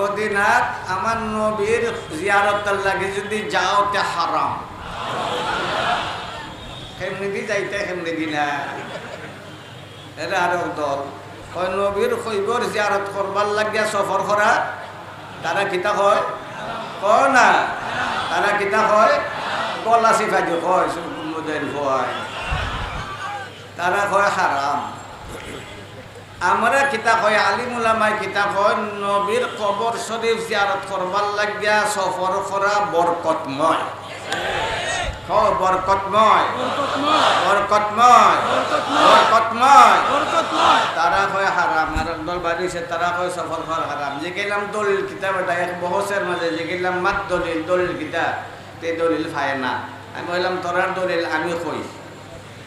মদিনাত আমার নবীর জিয়ারতের লাগে যদি যাও তে হারাম। কেমনি দি যাইতে কেমনি দি না। এরা আর দল। ওই নবীর খৈবর জিয়ারত করবার লাগিয়া সফর করা, তারা কিতা হয় ক না। তারা কিতা হয় গলা দিও কয় সুকুমুদের হয় তারা কয়, হারাম। আমরা কিতা কয় আলিমুলামাই কিতা কয় নবীর কবর শরীফ জিয়ারত করবার লাগিয়া সফর করা বরকতময়। বরকতময়। বরকতময়। বরকতময়। তারা কয় হারাম আর দল বাড়িছে তারা কয় সফর করা হারাম। যে গেলাম দলিল কিতাব এটা এক বহসের মাঝে। যে গেলাম মাত দলিল দলিল কিতাব। তে দলিল ফায় না। আমি বললাম তোরার দলিল আমি কই?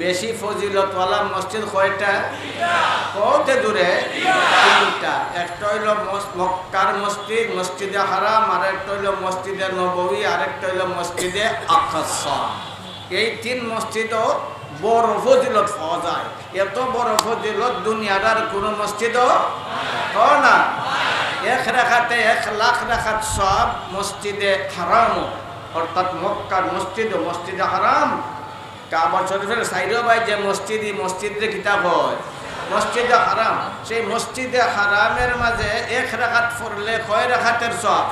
বেশি ফজিলতওয়ালা মসজিদ কয়টা? কত দূরে? তিনটা। একটা হইল মক্কার মসজিদ, মসজিদে হারাম আর একটা হইল মসজিদে নবী আরেকটা হইল মসজিদে আকসা। এই তিন মসজিদও বড় ফজিলত পাওয়া যায়। এত বড় ফজিলত দুনিয়ার আর কোনো মসজিদও না। এক রেখাতে এক লাখ রেখাত সব মসজিদে হারাম অর্থাৎ মক্কার মসজিদ ও মসজিদে হারাম। কাবার শরীফের সাইডও ভাই যে মসজিদই মসজিদে কিতাব হয়। মসজিদে হারাম সেই মসজিদে হারামের মাঝে এক রেখাত পড়লে কয় রাখাতের সব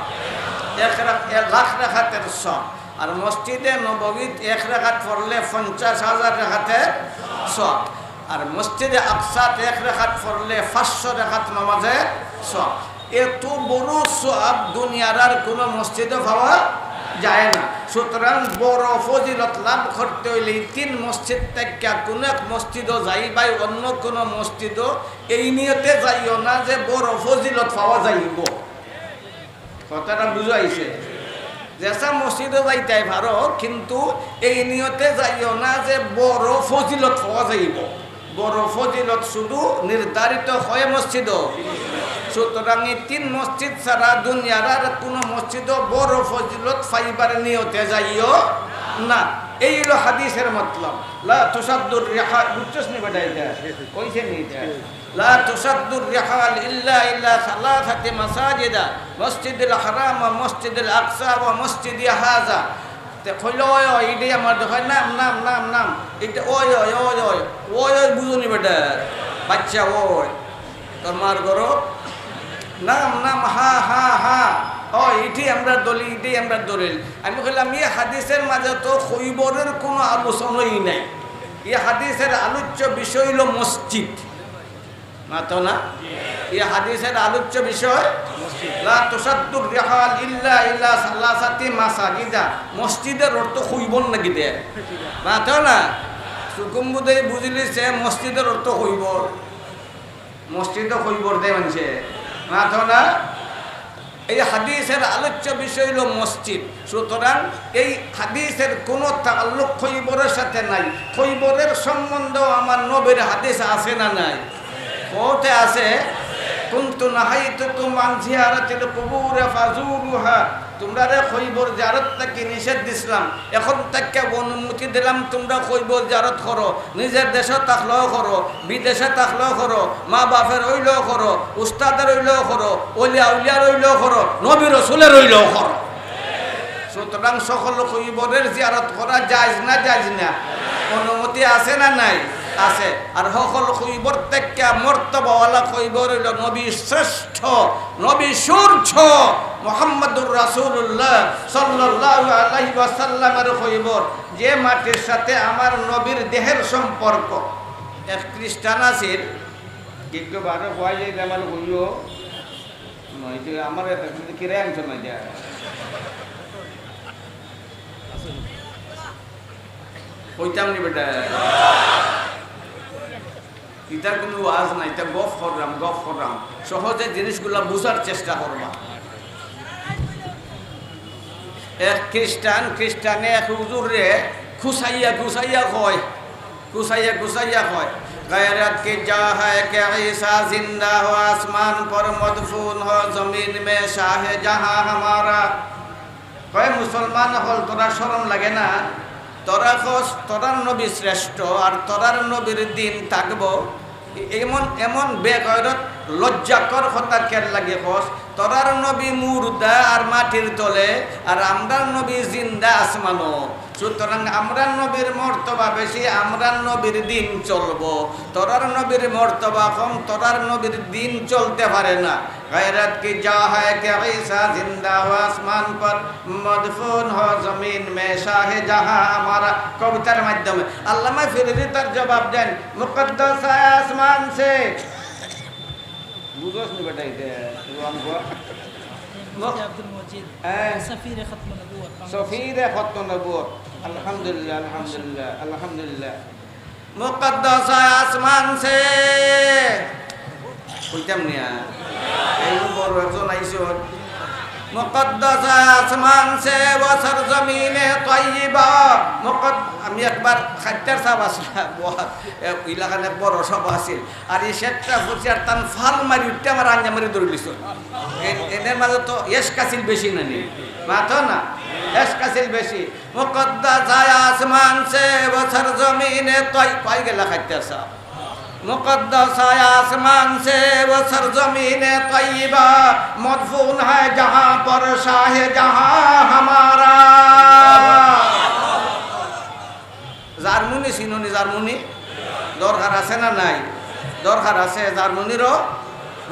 এক লাখ রেখাতের সব আর মসজিদে নববীত এক রেখাত পড়লে পঞ্চাশ হাজার রেখাতের সব আর মসজিদে আকসাত এক রেখাত পড়লে পাঁচশো রেখাত নামাজে সব এত বড় সব দুনিয়ার আর কোনো মসজিদে পাওয়া যায় না। সুতরাং বড় ফজিলত লাভ করতে হইলে তিন মসজিদ থেকে কোনো এক মসজিদও যাই বা অন্য কোনো মসজিদও এই নিয়তে যাইও না যে বড় ফজিলত পাওয়া যাইব। কথাটা বুঝাইছে? যেসা মসজিদে যাইতে পারো, কিন্তু এই নিয়তে যাইও না যে বড় ফজিলত পাওয়া যাইব। বড় ফজিলত শুধু নির্ধারিত হয় মসজিদ। সুতরাং এই তিন মসজিদ ছাড়া দুনিয়ার আর কোনো মসজিদ বড় ফজিলত ফাইবার নিয়তে যাইও না। এই হলো হাদিসের মতলব। লা তুসাদ্দুর রিহা, বুঝছস নি নি লা ইল্লা ইল্লা ওই ওই দেখায়, নাম নাম নাম নাম। করো নাম নাম, হা হা হা। ও এটি আমরা দলি এটাই আমরা দলিল। আমি বললাম এই হাদিসের মাঝে তো খৈবরের কোনো আলোচনাই নাই। এই হাদিসের আলোচ্য বিষয় হলো মসজিদ। না তো না? এই হাদিসের আলোচ্য বিষয়? লা তুসাদ্দুর রিহাল ইল্লা ইল্লা মসজিদের অর্থ হইবন নাকি দে? না তো না? সুকুম্বুদে বুঝলি সে মসজিদের অর্থ হইবর মসজিদও হইবর দে মানুষে না তো না এই হাদিসের আলোচ্য বিষয় হলো মসজিদ। সুতরাং এই হাদিসের কোনো তাল্লুক খৈবরের সাথে নাই। খৈবরের সম্বন্ধ আমার নবীর হাদিস আছে না নাই? কোতে আছে, কুন্তু জিয়ারাতিল কুবুর ফাজুরুহা। তোমরা রে খৈবর জারত থেকে নিষেধ দিছিলাম। এখন থেকে অনুমতি দিলাম, তোমরা খৈবর জারত করো। নিজের দেশে থাকলেও করো, বিদেশে থাকলেও করো, মা বাপের রইলেও করো, উস্তাদের রইলেও করো, অলিয়া উলিয়া রইলেও করো, নবী রসুলের রইলেও করো। সুতরাং সকল খৈবরের জিয়ারত করা যায় না যায় না? অনুমতি আছে না নাই? আছে। আর সকল খৈবর থেকে মর্তবাওয়ালা খৈবর নবী শ্রেষ্ঠ, নবী সূর্য, মোহাম্মদুর রাসূলুল্লাহ সাল্লাল্লাহু আলাইহি ওয়াসাল্লামের যে মাটির সাথে আমার নবীর দেহের সম্পর্ক। এক খ্রিস্টান আছে কিন্তু বারে হওয়া যায় আমার হইও নয় আমার কিরে আনছো না যা? কইতাম নি বেটা। ইটার কোনো ওয়াজ নাই এটা গফ করলাম গফ করলাম সহজে জিনিসগুলা বুঝার চেষ্টা করবা এক খ্রিস্টান খ্রিস্টানে এক হুজুর রে খুসাইয়া খুসাইয়া কয় খুসাইয়া খুসাইয়া কয় गैरत की जा है कि ईसा जिंदा हो आसमान पर मदफून हो जमीन में शाह जहां हमारा কয় মুসলমান হল তোরা শরম লাগে না তোরা কস তোরার নবী শ্রেষ্ঠ আর তোরার নবীর দিন থাকবো এমন এমন বেগরত লজ্জাকর কথা কেন লাগে কস তরার নবী মুর্দা আর মাটির তলে, আর আমরার নবী জিন্দা আসমানো সুতরাং আমরা নবীর মর্তবা বেশি আমরা নবীর দিন চলব। তোরার নবীর মর্তবা কম, তোরার নবীর দিন চলতে পারে না। জমিন মে শাহে জাহা আমার। কবিতার মাধ্যমে আল্লামা ফিরিজি তার জবাব দেন, মুকদ্দস আসমান সে। বুঝোস سفيرة عبد آه. سفير ختم النبوة. سفير ختم النبوة. الحمد لله الحمد لله الحمد لله. مقدس আসমান সে نيا اي এই বড় اي আইছে مقدس آسمان সে وسر জমিনে তৈবা মুকদ আমি একবার খাদ্যার সাপ আসল ইলাকান এক বড় সব আসিল আর এই শেষটা ফুটছে আর তান ফাল মারি উঠতে আমার আঞ্জা মারি ধরে লিস এদের মাঝে তো এস কাছিল বেশি না নি? মাথ না? এস কাছিল বেশি। মুকদ্দা যায় আসমান সে বছর জমিনে তৈ পাই গেলা খাইটার সাপ مقدس ہے آسمان سے وہ سرزمین জার্মনি চিননি জার্মনি? দরকার আছে না নাই? দরকার আছে জার্মনিরও?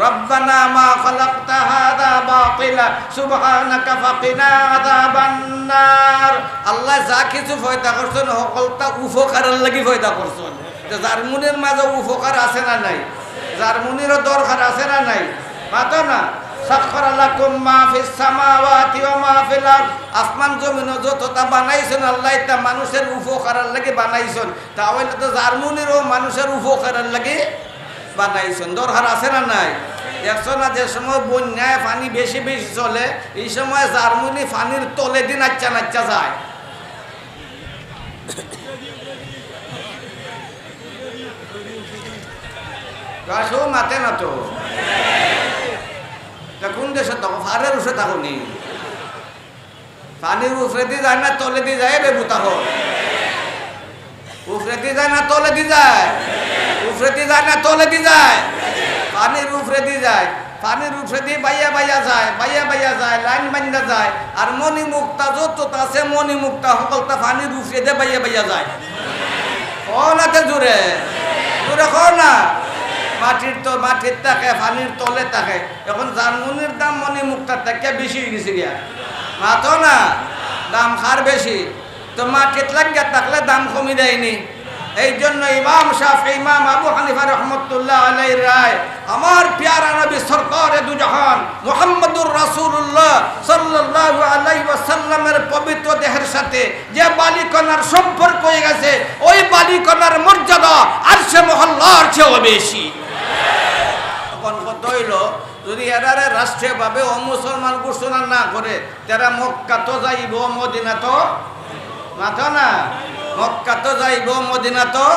রব্বানা মা খালাকতা হাদা বাতিলা, সুবহানাকা ফাকিনা আযাবান নার। আল্লাহ যা কিছু ফয়দা করছেন, সকলটা উপকারের লাগি ফয়দা করছেন। তো জার্মনির মাঝে উপকার আছে না নাই? জার্মনিরও দরকার আছে না নাই? মাতো না? আসমান তা মানুষের উপকারের লাগি তো মানুষের উপকারের লাগি দরকার আছে না নাই? না যে সময় বন্যায় পানি বেশি বেশি চলে, এই সময় জার্মনি পানির তলে দিন আচ্ছা নাচ্চা যায়। মাতে না তো তা কোন দেশে থাকো? ফারের উঠে থাকো নি। পানির উফরে দিয়ে যায় না, তলে দিয়ে যায় বেবু তাহো উফরে দিয়ে যায় না, তলে দিয়ে যায়। উফরে দিয়ে যায় না, তলে দিয়ে যায়। পানির উফরে দিয়ে যায়। পানির উফরে দিয়ে বাইয়া বাইয়া যায়, বাইয়া বাইয়া যায়, লাইন বান্ধা যায়। আর মণি মুক্তা যত আছে, মণি মুক্তা সকলটা পানির উফরে দিয়ে বাইয়া বাইয়া যায়। ও না তে জোরে জোরে কো না? মাটির তো মাটির থাকে, পানির তলে থাকে। এখন জানমুনির দাম মনে মুক্তার থেকে বেশি হয়ে গেছে গিয়া। মাতো না? দাম খার বেশি। তো মাটির লাগিয়া থাকলে দাম কমি দেয়নি। এই জন্য ইমাম শাফি, ইমাম আবু হানিফা রহমতুল্লাহ আলাই রায়, আমার প্যারা নবী সরকার দু জাহান মুহাম্মদুর রাসূলুল্লাহ সাল্লাল্লাহু আলাইহি ওয়াসাল্লামের পবিত্র দেহের সাথে যে বালিকনার সম্পর্ক হয়ে গেছে, ওই বালিকনার মর্যাদা আর সে মহল্লার চেয়েও বেশি। হইল যদি এরারে রাষ্ট্রীয়ভাবে ও মুসলমান ঘোষণা না করে তারা মক্কা তো যাইব মদিনা তো মাথা না? মক্কা তো যাইব মদিনা তো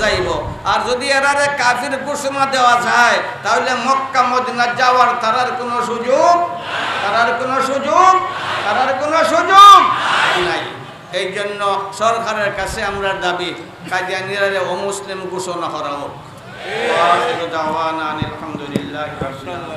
যাইব। আর যদি এরারে কাফির ঘোষণা দেওয়া যায় তাহলে মক্কা মদিনা যাওয়ার তারার কোনো সুযোগ তারার কোনো সুযোগ তারার কোনো সুযোগ নাই। এই জন্য সরকারের কাছে আমরা দাবি কাজিয়া কাদিয়ানিরারে অমুসলিম ঘোষণা করা হোক। personal